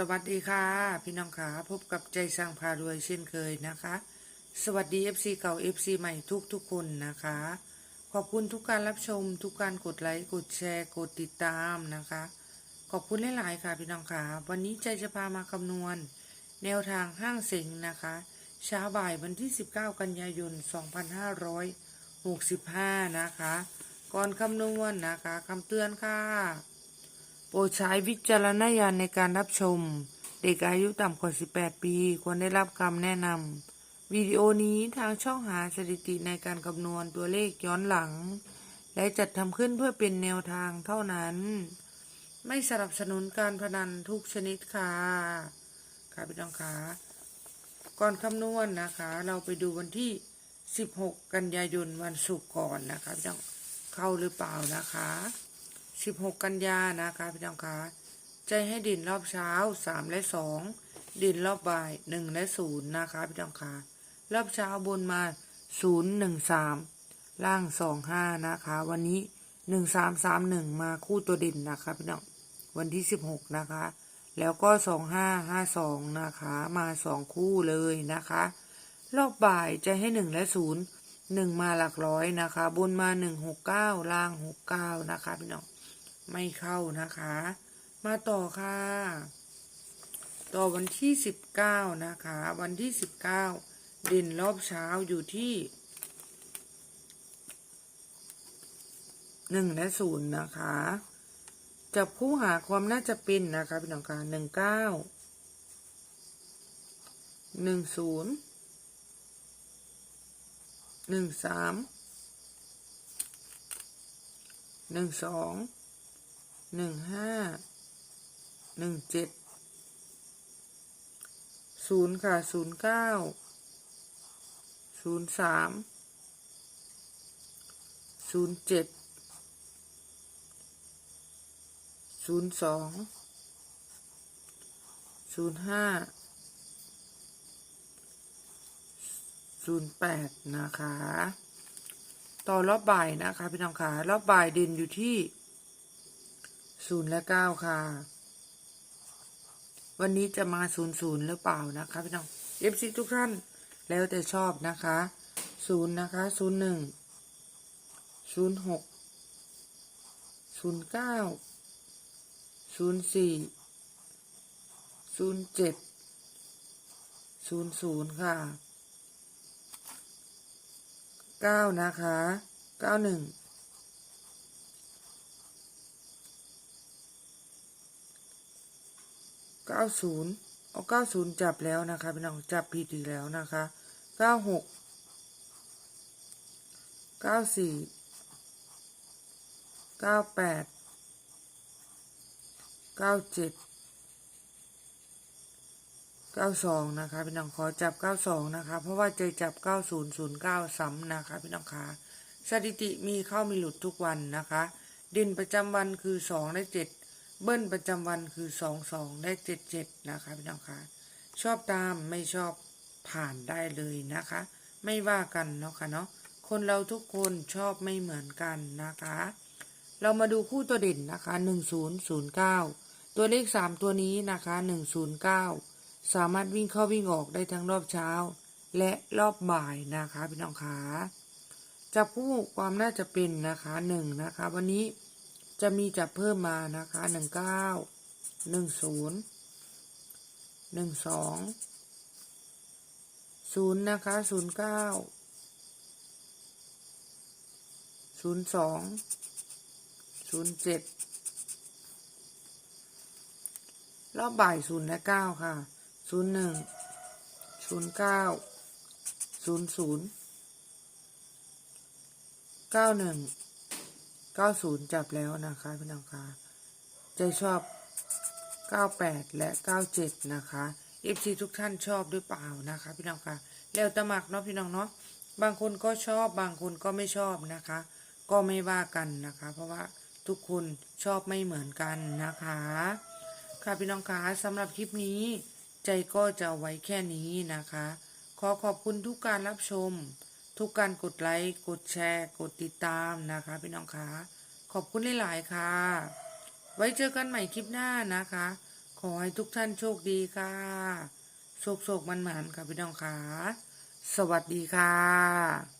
สวัสดีค่ะ พี่น้องขาพบกับใจสร้างพารวยเช่นเคยนะคะ สวัสดี FC เก่า FC ใหม่ทุกทุกคนนะคะ ขอบคุณทุกการรับชม ทุกการกดไลค์ กดแชร์ กดติดตามนะคะ ขอบคุณหลาย ๆ ค่ะ พี่น้องขาวันนี้ใจจะพามาคำนวณ แนวทางห้างเสงนะคะเช้าบ่ายวันที่ 19 กันยายน 2565 นะคะ ก่อนคำนวณนะคะคำเตือนค่ะ โปรดใช้วิจารณญาณในการรับชม เด็กอายุต่ำกว่า 18 ปี ควรได้รับคำแนะนำวิดีโอนี้ทางช่องหาสถิติในการคำนวณตัวเลขย้อนหลัง และจัดทำขึ้นเพื่อเป็นแนวทางเท่านั้น ไม่สนับสนุนการพนันทุกชนิดค่ะค่ะพี่น้องคะก่อนคำนวณนะคะ เราไปดูวันที่ 16 กันยายนวันศุกร์ก่อนนะคะพี่น้องเข้าหรือเปล่านะคะ 16กันยานะคะพี่น้องคะใจให้ดินรอบเช้า3และ2ดินรอบบ่าย1และ0นะคะพี่น้องคะรอบเช้าบนมา0 1 3ล่าง2 5นะคะ วันนี้1 3 3 1มาคู่ตัวเด่นนะคะพี่น้องวันที่16นะคะ แล้วก็2 5 5 2นะคะ มา2คู่เลยนะคะ รอบบ่ายจะให้1และ0 1มาหลักร้อยนะคะ บนมา1 6 9ล่าง6 9นะคะพี่น้อง ไม่เข้านะคะ มาต่อค่ะ ต่อวันที่สิบเก้านะคะ วันที่สิบเก้าเด่นรอบเช้าอยู่ที่หนึ่งและศูนย์นะคะจับคู่หาความน่าจะเป็นนะคะพี่น้องคะหนึ่งเก้าหนึ่งศูนย์หนึ่งสามหนึ่งสอง หนึ่งห้าหนึ่งเจ็ดศูนย์ค่ะศูนย์เก้าศูนย์สามศูนย์เจ็ดศูนย์สองศูนย์ห้าศูนย์แปดนะคะ ต่อรอบบ่ายนะคะ พี่น้องค่ะรอบบ่ายเด่นอยู่ที่ ศูนย์และเก้าค่ะ วันนี้จะมาศูนย์ศูนย์หรือเปล่านะคะพี่น้องเอฟซีทุกท่านแล้วแต่ชอบนะคะศูนย์นะคะศูนย์หนึ่งศูนย์หกศูนย์เก้าศูนย์สี่ศูนย์เจ็ดศูนย์ศูนย์ค่ะเก้านะคะเก้าหนึ่ง เก้าศูนย์เอาเก้าศูนย์จับแล้วนะคะพี่น้องจับผิดอีกแล้วนะคะเก้าหกเก้าสี่เก้าแปดเก้าเจ็ดเก้าสองนะคะพี่น้องขอจับเก้าสองนะคะ เพราะว่าใจจับเก้าศูนย์ศูนย์เก้าซ้ำนะคะพี่น้องคะสถิติมีเข้ามีหลุดทุกวันนะคะด่นประจำวันคือสองและเจ็ด เบิ้ลประจำวันคือสองสองได้เจ็ดเจ็ดนะคะพี่น้องคะชอบตามไม่ชอบผ่านได้เลยนะคะ ไม่ว่ากันเนาะค่ะเนาะคนเราทุกคนชอบไม่เหมือนกันนะคะ เรามาดูคู่ตัวเด่นนะคะหนึ่งศูนย์ศูนย์เก้าตัวเลขสามตัวนี้นะคะหนึ่งศูนย์เก้าสามารถวิ่งเข้าวิ่งออกได้ทั้งรอบเช้า และรอบบ่ายนะคะพี่น้องคะจับคู่ความน่าจะเป็นนะคะหนึ่งนะคะ วันนี้ จะมีจับเพิ่มมานะคะหนึ่งเก้าหนึ่งศูนย์หนึ่งสองศูนย์นะคะศูนย์เก้าศูนย์สองศูนย์เจ็ดรอบบ่ายศูนย์และเก้าค่ะศูนย์หนึ่งศูนย์เก้าศูนย์ศูนย์เก้าหนึ่ง 90 จับแล้วนะคะพี่น้องคะใจชอบ 98 และ 97 นะคะ FC ทุกท่านชอบหรือเปล่านะคะ พี่น้องคะแล้วตะมักเนาะพี่น้องเนาะบางคนก็ชอบบางคนก็ไม่ชอบนะคะ ก็ไม่ว่ากันนะคะ เพราะว่าทุกคนชอบไม่เหมือนกันนะคะ ค่ะพี่น้องคะสำหรับคลิปนี้ ใจก็จะไว้แค่นี้นะคะ ขอขอบคุณทุกการรับชม ทุกการกดไลค์ กดแชร์ กดติดตามนะคะ พี่น้องคะขอบคุณหลาย ๆ ค่ะ ไว้เจอกันใหม่คลิปหน้านะคะ ขอให้ทุกท่านโชคดีค่ะ โชคโชคมันหมานค่ะพี่น้องคะสวัสดีค่ะ